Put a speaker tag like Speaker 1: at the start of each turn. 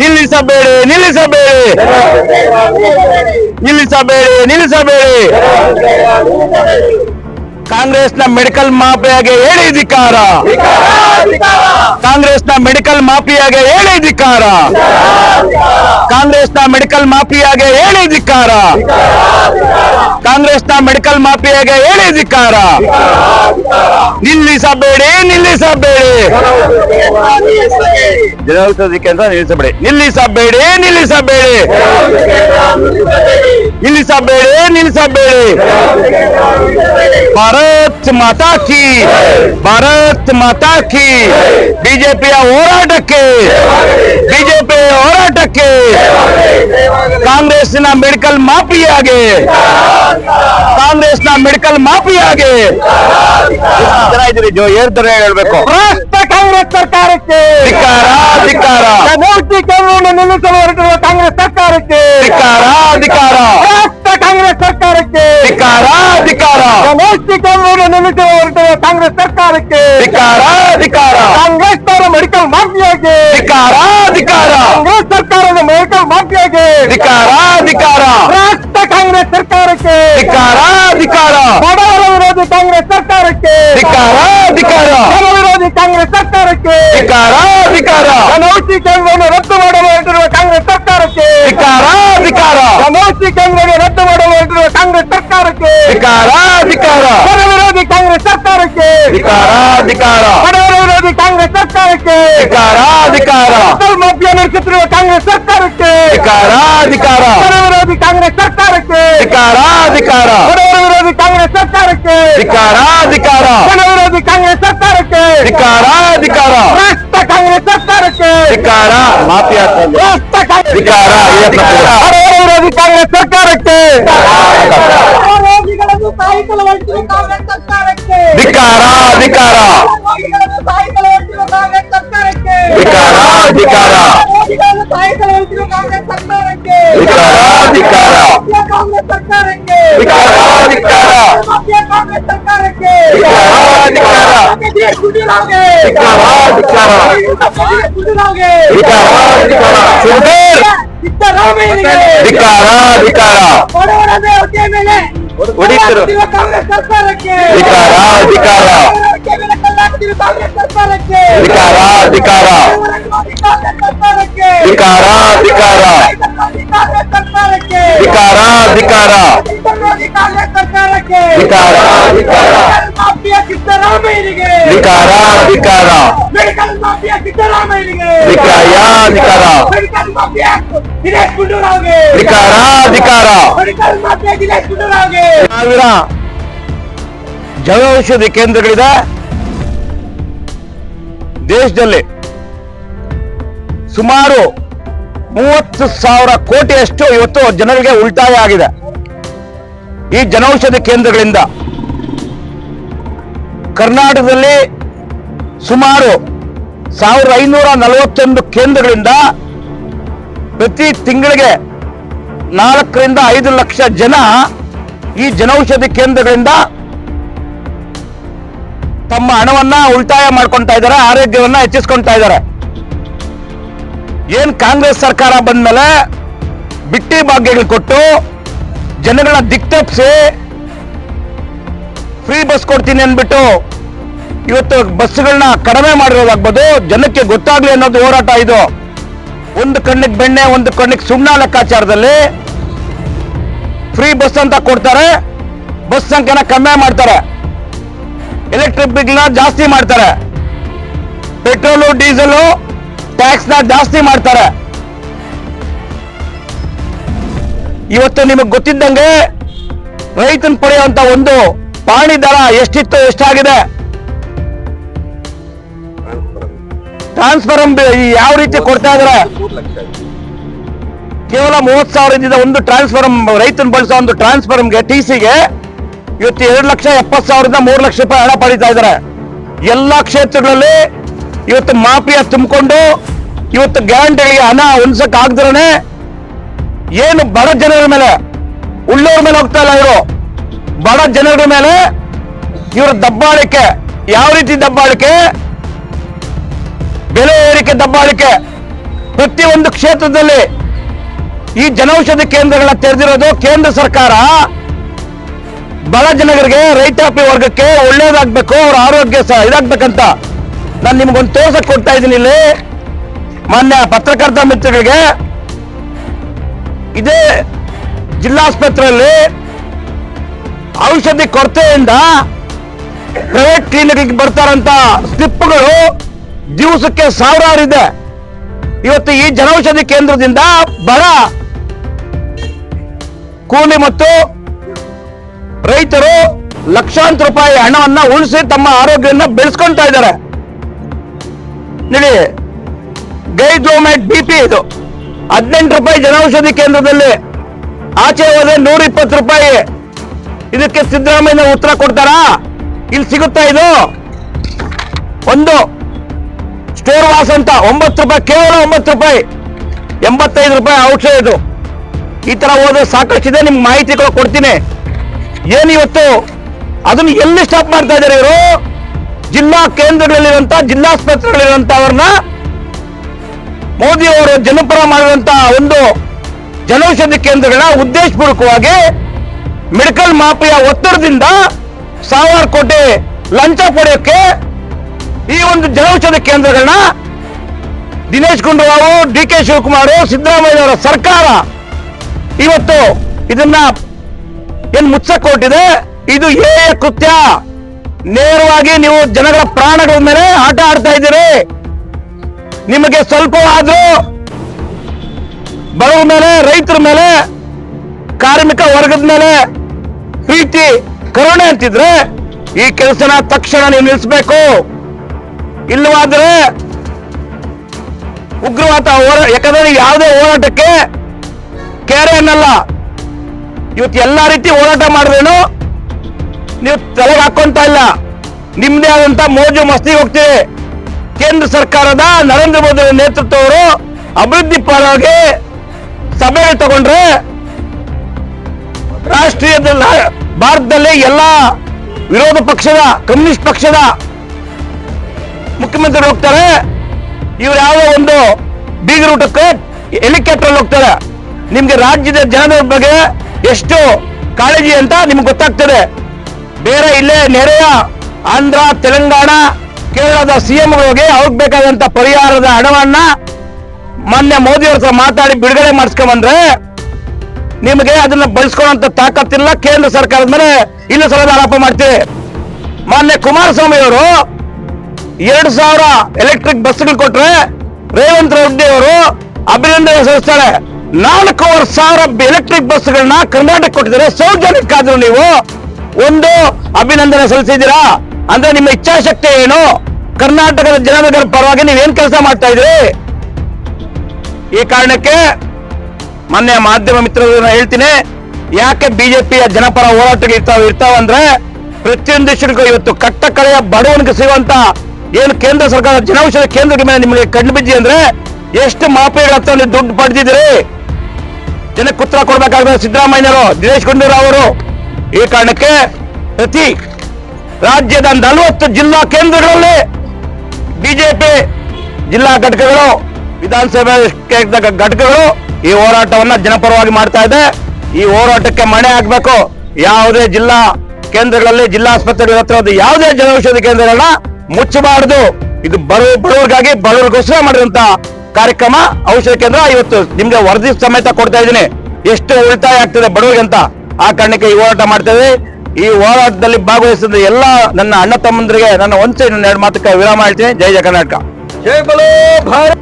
Speaker 1: ನಿಲ್ಲಿಸಬೇಡಿ. ನಿಲ್ಲಿಸಬೇಡಿ ನಿಲ್ಲಿಸಬೇಡಿ. ನಿಲ್ಲಿಸಬೇಡಿ ಕಾಂಗ್ರೆಸ್ನ ಮೆಡಿಕಲ್ ಮಾಫಿಯಾಗೆ ಹೇಳಿ ಧಿಕಾರ ಕಾಂಗ್ರೆಸ್ನ ಮೆಡಿಕಲ್ ಮಾಫಿಯಾಗೆ ಹೇಳಿ ಧಿಕಾರ ಕಾಂಗ್ರೆಸ್ನ ಮೆಡಿಕಲ್ ಮಾಫಿಯಾಗೆ ಹೇಳಿ ಧಿಕಾರ ಕಾಂಗ್ರೆಸ್ನ ಮೆಡಿಕಲ್ ಮಾಫಿಯಾಗೆ ಹೇಳಿ ಧಿಕ್ಕಾರ. ನಿಲ್ಲಿಸಬೇಡಿ ನಿಲ್ಲಿಸಬೇಡಿ. ಜನೌಷಧಿಕೆ ಅಂತ ನಿಲ್ಲಿಸಬೇಡಿ. ನಿಲ್ಲಿಸಬೇಡಿ ನಿಲ್ಲಿಸಬೇಡಿ. ನಿಲ್ಲಿಸಬೇಡಿ ನಿಲ್ಲಿಸಬೇಡಿ. ಭಾರತ್ ಮಾತಾ ಕಿ ಭಾರತ್ ಮಾತಾ ಕಿ ಬಿಜೆಪಿಯ ಹೋರಾಟಕ್ಕೆ ಬಿಜೆಪಿಯ ಹೋರಾಟಕ್ಕೆ ಕಾಂಗ್ರೆಸ್ನ ಮೆಡಿಕಲ್ ಮಾಫಿಯಾಗೆ ಕಾಂಗ್ರೆಸ್ನ ಮೆಡಿಕಲ್ ಮಾಫಿಯಾಗೆ ಜನ ಇದ್ದೀರಿ ಜೋ ಏರ್ತಾರೆ ಹೇಳ್ಬೇಕು?
Speaker 2: ರಾಷ್ಟ್ರ ಕಾಂಗ್ರೆಸ್ ಸರ್ಕಾರಕ್ಕೆ
Speaker 1: ಧಿಕ್ಕಾರ ಧಿಕ್ಕಾರ.
Speaker 2: ಮೂರ್ತಿ ಕೇಂದ್ರವನ್ನು ನಿಲ್ಲಿಸಲು ಹೊರಟಿರುವ ಕಾಂಗ್ರೆಸ್ ಸರ್ಕಾರಕ್ಕೆ
Speaker 1: ಧಿಕ್ಕಾರ ಧಿಕ್ಕಾರ.
Speaker 2: ಕಾಂಗ್ರೆಸ್ ಸರ್ಕಾರಕ್ಕೆ.
Speaker 1: ಧಿಕ್ಕಾರ ಧಿಕ್ಕಾರ
Speaker 2: ಜನೌಷಧಿ ಕೇಂದ್ರವನ್ನು ನಿಲ್ಲಿಸಲು ಹೊರಟಿರುವ ಕಾಂಗ್ರೆಸ್ ಸರ್ಕಾರಕ್ಕೆ.
Speaker 1: ಧಿಕ್ಕಾರ ಧಿಕ್ಕಾರ
Speaker 2: ಕಾಂಗ್ರೆಸ್ ಅವರ ಮೆಡಿಕಲ್ ಮಾಫಿಯಾಗೆ.
Speaker 1: ಧಿಕ್ಕಾರ ಧಿಕ್ಕಾರ
Speaker 2: ಕಾಂಗ್ರೆಸ್ ಸರ್ಕಾರದ ಮೆಡಿಕಲ್ ಮಾಫಿಯಾಗೆ.
Speaker 1: ಧಿಕ್ಕಾರ ಧಿಕ್ಕಾರ
Speaker 2: ರಾಷ್ಟ್ರ ಕಾಂಗ್ರೆಸ್ ಸರ್ಕಾರಕ್ಕೆ.
Speaker 1: ಧಿಕ್ಕಾರ ಧಿಕ್ಕಾರ
Speaker 2: ಬಡವರ ವಿರೋಧಿ ಕಾಂಗ್ರೆಸ್ ಸರ್ಕಾರಕ್ಕೆ.
Speaker 1: ಧಿಕ್ಕಾರ ಧಿಕ್ಕಾರ
Speaker 2: ಜನ ವಿರೋಧಿ ಕಾಂಗ್ರೆಸ್ ಸರ್ಕಾರಕ್ಕೆ.
Speaker 1: ಧಿಕ್ಕಾರ ಧಿಕ್ಕಾರ
Speaker 2: ಜನೌಷಧಿ ಕೇಂದ್ರವನ್ನು ರದ್ದು ಮಾಡಲು ಹೊರಟಿರುವ ಕಾಂಗ್ರೆಸ್ ಸರ್ಕಾರಕ್ಕೆ
Speaker 1: ಧಿಕ್ಕಾರ ಧಿಕ್ಕಾರ
Speaker 2: ಜನೌಷಧಿ ಕೇಂದ್ರವನ್ನು ರದ್ದು ಮಾಡಲು ಹೊರಟಿರುವ ಕಾಂಗ್ರೆಸ್ ಧಿಕಾರ
Speaker 1: ಧಿಕ್ಕಾರ
Speaker 2: ಜನ ವಿರೋಧಿ ಕಾಂಗ್ರೆಸ್ ಸರ್ಕಾರಕ್ಕೆ.
Speaker 1: ಧಿಕಾರ ಧಿಕಾರ
Speaker 2: ಬಡವರ ವಿರೋಧಿ ಕಾಂಗ್ರೆಸ್ ಸರ್ಕಾರಕ್ಕೆ.
Speaker 1: ಧಿಕಾರ
Speaker 2: ಧಿಕಾರ ಮಾಫಿಯಾ ನಡೆಸುತ್ತಿರುವ ಕಾಂಗ್ರೆಸ್ ಸರ್ಕಾರಕ್ಕೆ.
Speaker 1: ಧಿಕಾರ ಧಿಕಾರ
Speaker 2: ಜನ ವಿರೋಧಿ ಕಾಂಗ್ರೆಸ್ ಸರ್ಕಾರಕ್ಕೆ.
Speaker 1: ಧಿಕಾರ ಧಿಕಾರ
Speaker 2: ಬಡವರ ವಿರೋಧಿ ಕಾಂಗ್ರೆಸ್ ಸರ್ಕಾರಕ್ಕೆ.
Speaker 1: ಧಿಕಾರ ಧಿಕಾರ
Speaker 2: ಜನ ವಿರೋಧಿ ಕಾಂಗ್ರೆಸ್ ಸರ್ಕಾರಕ್ಕೆ.
Speaker 1: ಧಿಕಾರ
Speaker 2: ಧಿಕಾರ ಕಾಂಗ್ರೆಸ್ ಸರ್ಕಾರಕ್ಕೆ.
Speaker 1: ಧಿಕಾರ ಮಾಫಿಯಾ
Speaker 2: ರಾಷ್ಟ್ರ ಕಾಂಗ್ರೆಸ್
Speaker 1: ಅಯ್ಯಪ್ಪ
Speaker 2: ಬಡವರ ವಿರೋಧಿ ಕಾಂಗ್ರೆಸ್ ಸರ್ಕಾರಕ್ಕೆ.
Speaker 1: ಧಿಕ್ಕಾರ ಧಿಕ್ಕಾರ
Speaker 3: ರೋಗಿಗಳನ್ನು ಸಾಯಿಸಲು ಹೊರಟಿರುವ ಕಾಂಗ್ರೆಸ್ ಸರ್ಕಾರಕ್ಕೆ ಗುಂಡೂರಾವ್ಗೆ
Speaker 1: ಧಿಕ್ಕಾರ ಧಿಕ್ಕಾರ
Speaker 3: ದಿನೇಶ್ ಗುಂಡೂರಾವ್ಗೆ
Speaker 1: ಧಿಕ್ಕಾರ ಧಿಕ್ಕಾರ ಸುಂದರ್
Speaker 3: ಸಿದ್ದರಾಮಯ್ಯನಿಗೆ
Speaker 1: ಧಿಕ್ಕಾರ ಧಿಕ್ಕಾರ
Speaker 3: ಮೆಡಿಕಲ್ ಮಾಫಿಯಾ ಸಿದ್ದರಾಮಯ್ಯನಿಗೆ
Speaker 1: ಧಿಕ್ಕಾಯ ಧಿಕ್ಕಾರ
Speaker 3: ಮೆಡಿಕಲ್ ಮಾಫಿಯಾ ದಿನೇಶ್ ಗುಂಡೂರಾವ್ಗೆ
Speaker 1: ಧಿಕ್ಕಾರ ಧಿಕ್ಕಾರ
Speaker 3: ಮೆಡಿಕಲ್ ಮಾಫಿಯಾ ದಿನೇಶ್ ಗುಂಡೂರಾವ್ಗೆ
Speaker 1: ಸಾವಿರ ಜನೌಷಧಿ ಕೇಂದ್ರಗಳಿದೆ ದೇಶದಲ್ಲಿ ಸುಮಾರು ಮೂವತ್ತು ಸಾವಿರ ಕೋಟಿಯಷ್ಟು ಇವತ್ತು ಜನರಿಗೆ ಉಳಿತಾಯ ಆಗಿದೆ. ಈ ಜನೌಷಧಿ ಕೇಂದ್ರಗಳಿಂದ ಕರ್ನಾಟಕದಲ್ಲಿ ಸುಮಾರು ಸಾವಿರದ ಐನೂರ ನಲವತ್ತೊಂದು ಕೇಂದ್ರಗಳಿಂದ ಪ್ರತಿ ತಿಂಗಳಿಗೆ ನಾಲ್ಕರಿಂದ ಐದು ಲಕ್ಷ ಜನ ಈ ಜನೌಷಧಿ ಕೇಂದ್ರಗಳಿಂದ ತಮ್ಮ ಹಣವನ್ನ ಉಳಿತಾಯ ಮಾಡ್ಕೊತಾ ಇದ್ದಾರೆ, ಆರೋಗ್ಯವನ್ನ ಹೆಚ್ಚಿಸ್ಕೊಂತ ಇದ್ದಾರೆ. ಏನ್ ಕಾಂಗ್ರೆಸ್ ಸರ್ಕಾರ ಬಂದ ಮೇಲೆ ಬಿಟ್ಟಿ ಭಾಗ್ಯಗಳು ಕೊಟ್ಟು ಜನಗಳ ದಿಕ್ತಪ್ಸಿ ಫ್ರೀ ಬಸ್ ಕೊಡ್ತೀನಿ ಅಂದ್ಬಿಟ್ಟು ಇವತ್ತು ಬಸ್ಗಳನ್ನ ಕಡಿಮೆ ಮಾಡಿರೋದಾಗ್ಬೋದು, ಜನಕ್ಕೆ ಗೊತ್ತಾಗ್ಲಿ ಅನ್ನೋದು ಹೋರಾಟ ಇದು. ಒಂದು ಕಣ್ಣಿಗೆ ಬೆಣ್ಣೆ, ಒಂದು ಕಣ್ಣಿಗೆ ಸುಣ್ಣ ಲೆಕ್ಕಾಚಾರದಲ್ಲಿ ಫ್ರೀ ಬಸ್ ಅಂತ ಕೊಡ್ತಾರೆ ಬಸ್ ಸಂಖ್ಯೆನ ಕಮ್ಮಿ ಮಾಡ್ತಾರೆ. ಎಲೆಕ್ಟ್ರಿಕ್ ಬಿಲ್ನ ಜಾಸ್ತಿ ಮಾಡ್ತಾರೆ. ಪೆಟ್ರೋಲು ಡೀಸೆಲು ನ ಜಾಸ್ತಿ ಮಾಡ್ತಾರೆ. ಇವತ್ತು ನಿಮಗೆ ಗೊತ್ತಿದ್ದಂಗೆ ರೈತನ ಪಡೆಯುವಂತ ಒಂದು ಪಾಣಿ ದರ ಎಷ್ಟಿತ್ತು, ಎಷ್ಟಾಗಿದೆ? ಟ್ರಾನ್ಸ್ಫರ್ ಯಾವ ರೀತಿ ಕೊಡ್ತಾ ಇದಾರೆ? ಕೇವಲ ಮೂವತ್ ಸಾವಿರದಿಂದ ಒಂದು ಟ್ರಾನ್ಸ್ಫಾರ್ಮ್ ರೈತನ ಬಳಸೋ ಒಂದು ಟ್ರಾನ್ಸ್ಫಾರ್ಮ್ಗೆ ಟಿ ಸಿಗೆ ಇವತ್ತು ಎರಡು ಲಕ್ಷ ಎಪ್ಪತ್ತು ಸಾವಿರದ ಮೂರು ಲಕ್ಷ ರೂಪಾಯಿ ಹಣ ಪಡಿತಾ ಇದ್ದಾರೆ. ಎಲ್ಲಾ ಕ್ಷೇತ್ರಗಳಲ್ಲಿ ಇವತ್ತು ಮಾಫಿಯಾ ತುಂಬಿಕೊಂಡು ಇವತ್ತು ಗ್ಯಾರಂಟಿಗಳಿಗೆ ಹಣ ಉಣ್ಸಕ್ ಆಗದ್ರೆ ಏನು ಬಡ ಜನರ ಮೇಲೆ ಉಳ್ಳೋರ ಮೇಲೆ ಹೋಗ್ತಾ ಇಲ್ಲ ಇವರು. ಬಡ ಜನರ ಮೇಲೆ ಇವರ ದಬ್ಬಾಳಿಕೆ, ಯಾವ ರೀತಿ ದಬ್ಬಾಳಿಕೆ? ಬೆಲೆ ಏರಿಕೆ ದಬ್ಬಾಳಿಕೆ. ಪ್ರತಿಯೊಂದು ಕ್ಷೇತ್ರದಲ್ಲಿ ಈ ಜನೌಷಧಿ ಕೇಂದ್ರಗಳ ತೆರೆದಿರೋದು ಕೇಂದ್ರ ಸರ್ಕಾರ. ಬಡ ಜನಗಳಿಗೆ ರೈತಾಪಿ ವರ್ಗಕ್ಕೆ ಒಳ್ಳೇದಾಗ್ಬೇಕು, ಅವ್ರ ಆರೋಗ್ಯ ಸಹ ಇದಾಗ್ಬೇಕಂತ ನಾನು ನಿಮ್ಗೊಂದು ತೋರ್ಸಕ್ ಕೊಡ್ತಾ ಇದ್ದೀನಿ ಇಲ್ಲಿ. ಮಾನ್ಯ ಪತ್ರಕರ್ತ ಮಿತ್ರಗಳಿಗೆ ಇದೇ ಜಿಲ್ಲಾಸ್ಪತ್ರೆಯಲ್ಲಿ ಔಷಧಿ ಕೊರತೆಯಿಂದ ಪ್ರೈವೇಟ್ ಕ್ಲಿನಿಕ್ ಬರ್ತಾರಂತ ಸ್ಲಿಪ್ಗಳು ದಿವಸಕ್ಕೆ ಸಾವಿರಾರು ಇದೆ ಇವತ್ತು ಈ ಜನೌಷಧಿ ಕೇಂದ್ರದಿಂದ ಬಡ ಕೂಲಿ ಮತ್ತು ರೈತರು ಲಕ್ಷಾಂತರ ರೂಪಾಯಿ ಹಣವನ್ನ ಉಳಿಸಿ ತಮ್ಮ ಆರೋಗ್ಯವನ್ನ ಬೆಳೆಸ್ಕೊಂತಾ ಇದ್ದಾರೆ. ನೋಡಿ ಗೈಡ್ಲೋಮೆಟ್ ಬಿ ಪಿ ಇದು. ಹದಿನೆಂಟು ರೂಪಾಯಿ ಜನೌಷಧಿ ಕೇಂದ್ರದಲ್ಲಿ ಆಚೆ ಹೋದ್ರೆ ನೂರ ಇಪ್ಪತ್ತು ರೂಪಾಯಿ. ಇದಕ್ಕೆ ಸಿದ್ದರಾಮಯ್ಯ ಉತ್ತರ ಕೊಡ್ತಾರಾ? ಇಲ್ಲಿ ಸಿಗುತ್ತಾ ಇದು? ಒಂದು. ಸ್ಟೋರ್ ವಾಸ್ ಅಂತ. ಒಂಬತ್ತು ರೂಪಾಯಿ, ಕೇವಲ ಒಂಬತ್ತು ರೂಪಾಯಿ. ಎಂಬತ್ತೈದು ರೂಪಾಯಿ ಔಷಧ ಇದು. ಈ ತರ ಹೋದ್ರೆ ಸಾಕಷ್ಟಿದೆ, ನಿಮ್ಗೆ ಮಾಹಿತಿ ಕೂಡ ಕೊಡ್ತೀನಿ. ಏನ್ ಇವತ್ತು ಅದನ್ನ ಎಲ್ಲಿ ಸ್ಟಾಪ್ ಮಾಡ್ತಾ ಇದ್ದಾರೆ ಇವರು? ಜಿಲ್ಲಾ ಕೇಂದ್ರಗಳಲ್ಲಿರುವಂತ ಜಿಲ್ಲಾಸ್ಪತ್ರೆಗಳಿರುವಂತವ್ರನ್ನ ಮೋದಿ ಅವರು ಜನಪರ ಮಾಡಿದಂತ ಒಂದು ಜನೌಷಧಿ ಕೇಂದ್ರಗಳ ಉದ್ದೇಶಪೂರ್ವಕವಾಗಿ ಮೆಡಿಕಲ್ ಮಾಫಿಯಾ ಒತ್ತಡದಿಂದ ಸಾವಿರಾರು ಕೋಟಿ ಲಂಚ ಪಡೆಯೋಕೆ ಈ ಒಂದು ಜನೌಷಧಿ ಕೇಂದ್ರಗಳನ್ನ ದಿನೇಶ್ ಗುಂಡೂರಾವ್, ಡಿ ಕೆ ಶಿವಕುಮಾರ್, ಸಿದ್ದರಾಮಯ್ಯ ಅವರ ಸರ್ಕಾರ ಇವತ್ತು ಇದನ್ನ ಏನ್ ಮುಚ್ಚಕ್ ಕೊಟ್ಟಿದೆ ಇದು ಏ ಕೃತ್ಯ? ನೇರವಾಗಿ ನೀವು ಜನಗಳ ಪ್ರಾಣಗಳ ಮೇಲೆ ಆಟ ಆಡ್ತಾ ಇದ್ದೀರಿ. ನಿಮಗೆ ಸ್ವಲ್ಪವಾದ್ರೂ ಬಡವ ಮೇಲೆ, ರೈತರ ಮೇಲೆ, ಕಾರ್ಮಿಕ ವರ್ಗದ ಮೇಲೆ ಪ್ರೀತಿ, ಕರುಣೆ ಅಂತಿದ್ರೆ ಈ ಕೆಲಸನ ತಕ್ಷಣ ನೀವು ನಿಲ್ಲಿಸಬೇಕು. ಇಲ್ಲವಾದ್ರೆ ಉಗ್ರವಾದ ಹೋರಾ, ಯಾಕಂದ್ರೆ ಯಾವುದೇ ಹೋರಾಟಕ್ಕೆ ಕೆರೆ ಅನ್ನಲ್ಲ. ಇವತ್ತು ಎಲ್ಲ ರೀತಿ ಹೋರಾಟ ಮಾಡಿದ್ರೇನು? ನೀವು ತಲೆಗೆ ಹಾಕೊಂತ ಇಲ್ಲ. ನಿಮ್ಮದೇ ಆದಂತ ಮೋಜು ಮಸ್ತಿಗೆ ಹೋಗ್ತೀವಿ ಕೇಂದ್ರ ಸರ್ಕಾರದ ನರೇಂದ್ರ ಮೋದಿ ನೇತೃತ್ವವರು ಅಭಿವೃದ್ಧಿ ಪರವಾಗಿ ಸಭೆಗಳು ತಗೊಂಡ್ರೆ ರಾಷ್ಟ್ರೀಯ ಭಾರತದಲ್ಲಿ ಎಲ್ಲ ವಿರೋಧ ಪಕ್ಷದ, ಕಮ್ಯುನಿಸ್ಟ್ ಪಕ್ಷದ ಮುಖ್ಯಮಂತ್ರಿ ಹೋಗ್ತಾರೆ. ಇವ್ರು ಯಾವುದೋ ಒಂದು ಬೀಗರೂಟಕ್ಕೆ ಹೆಲಿಕಾಪ್ಟರ್ ಹೋಗ್ತಾರೆ. ನಿಮ್ಗೆ ರಾಜ್ಯದ ಜನರ ಬಗ್ಗೆ ಎಷ್ಟು ಕಾಳಜಿ ಅಂತ ನಿಮ್ಗೆ ಗೊತ್ತಾಗ್ತದೆ. ಬೇರೆ ಇಲ್ಲೇ ನೆರೆಯ ಆಂಧ್ರ, ತೆಲಂಗಾಣ, ಕೇರಳದ ಸಿಎಂಗಳಿಗೆ ಅವ್ರಿಗೆ ಬೇಕಾದಂತ ಪರಿಹಾರದ ಹಣವನ್ನ ಮೊನ್ನೆ ಮೋದಿ ಅವ್ರ ಹತ್ರ ಮಾತಾಡಿ ಬಿಡುಗಡೆ ಮಾಡಿಸ್ಕೊಂಬಂದ್ರೆ ನಿಮಗೆ ಅದನ್ನ ಬಳಸ್ಕೊಳ್ಳುವಂತ ತಾಕತ್ತಿಲ್ಲ. ಕೇಂದ್ರ ಸರ್ಕಾರದ ಮೇಲೆ ಇಲ್ಲ ಸಲದ ಆರೋಪ ಮಾಡ್ತೀವಿ. ಮಾನ್ಯ ಕುಮಾರಸ್ವಾಮಿ ಅವರು ಎರಡು ಸಾವಿರ ಎಲೆಕ್ಟ್ರಿಕ್ ಬಸ್ಗಳು ಕೊಟ್ರೆ ರೇವಂತ್ ರೆಡ್ಡಿ ಅವರು ಅಭಿನಂದನೆ ಸಲ್ಲಿಸ್ತಾರೆ ನಾಲ್ಕೂವರೆ ಸಾವಿರ ಎಲೆಕ್ಟ್ರಿಕ್ ಬಸ್ಗಳನ್ನ ಕರ್ನಾಟಕ ಕೊಟ್ಟಿದ್ದಾರೆ. ಸೌಜನ್ಯಕ್ಕಾದ್ರು ನೀವು ಒಂದು ಅಭಿನಂದನೆ ಸಲ್ಲಿಸಿದ್ದೀರಾ? ಅಂದ್ರೆ ನಿಮ್ಮ ಇಚ್ಛಾಶಕ್ತಿ ಏನು? ಕರ್ನಾಟಕದ ಜನರ ಪರವಾಗಿ ನೀವೇನ್ ಕೆಲಸ ಮಾಡ್ತಾ ಇದ್ರಿ ಈ ಕಾರಣಕ್ಕೆ ಮೊನ್ನೆ ಮಾಧ್ಯಮ ಮಿತ್ರರು ಹೇಳ್ತೀನಿ, ಯಾಕೆ ಬಿಜೆಪಿಯ ಜನಪರ ಹೋರಾಟಗಳು ಇರ್ತಾವ ಇರ್ತಾವಂದ್ರೆ ಪ್ರತಿಯೊಂದು ದೇಶಕ್ಕೂ ಇವತ್ತು ಕಟ್ಟ ಕಡೆಯ ಬಡವನಿಗೆ ಸಿಗುವಂತ ಏನು ಕೇಂದ್ರ ಸರ್ಕಾರ ಜನೌಷಧ ಕೇಂದ್ರದ ಮೇಲೆ ನಿಮಗೆ ಕಂಡು ಬಿದ್ದಿ ಅಂದ್ರೆ ಎಷ್ಟು ಮಾಪೆಗಳ ದುಡ್ಡು ಪಡೆದಿದ್ದೀರಿ? ಜನಕ್ಕೆ ಉತ್ತರ ಕೊಡ್ಬೇಕಾಗ್ತದೆ. ಸಿದ್ದರಾಮಯ್ಯರು ದಿನೇಶ್ ಗುಂಡೂರಾವ್ ಅವರು. ಈ ಕಾರಣಕ್ಕೆ ಪ್ರತಿ ರಾಜ್ಯದ ನಲವತ್ತು ಜಿಲ್ಲಾ ಕೇಂದ್ರಗಳಲ್ಲಿ ಬಿಜೆಪಿ ಜಿಲ್ಲಾ ಘಟಕಗಳು, ವಿಧಾನಸಭೆ ಘಟಕಗಳು ಈ ಹೋರಾಟವನ್ನ ಜನಪರವಾಗಿ ಮಾಡ್ತಾ ಇದೆ. ಈ ಹೋರಾಟಕ್ಕೆ ಮಣೆ ಆಗಬೇಕು ಯಾವುದೇ ಜಿಲ್ಲಾ ಕೇಂದ್ರಗಳಲ್ಲಿ, ಜಿಲ್ಲಾ ಆಸ್ಪತ್ರೆಗಳ ಹತ್ರ ಯಾವುದೇ ಜನೌಷಧಿ ಕೇಂದ್ರಗಳನ್ನ ಮುಚ್ಚಬಾರದು. ಇದು ಬಡ ಬಡವರಿಗಾಗಿ ಬಡವರಿಗೋಸ್ಕರ ಮಾಡಿದಂತ ಕಾರ್ಯಕ್ರಮ ಔಷಧ ಕೇಂದ್ರ ಇವತ್ತು ನಿಮ್ಗೆ ವರದಿ ಸಮೇತ ಕೊಡ್ತಾ ಇದ್ದೀನಿ. ಎಷ್ಟು ಉಳಿತಾಯ ಆಗ್ತದೆ ಬಡವರಿಗೆ ಅಂತ. ಆ ಕಾರಣಕ್ಕೆ ಈ ಹೋರಾಟ ಮಾಡ್ತೇವೆ ಈ ಹೋರಾಟದಲ್ಲಿ ಭಾಗವಹಿಸಿದ ಎಲ್ಲ ನನ್ನ ಅಣ್ಣ ತಮ್ಮಂದರಿಗೆ ನನ್ನ ಒಂದ್ಸೆ ಎರಡು ಮಾತಕ್ಕೆ ವಿರಾಮ ಹೇಳ್ತೀನಿ. ಜೈ ಜಯ ಕರ್ನಾಟಕ.
Speaker 2: ಜೈ ಬಲೋ ಭಾರತ್.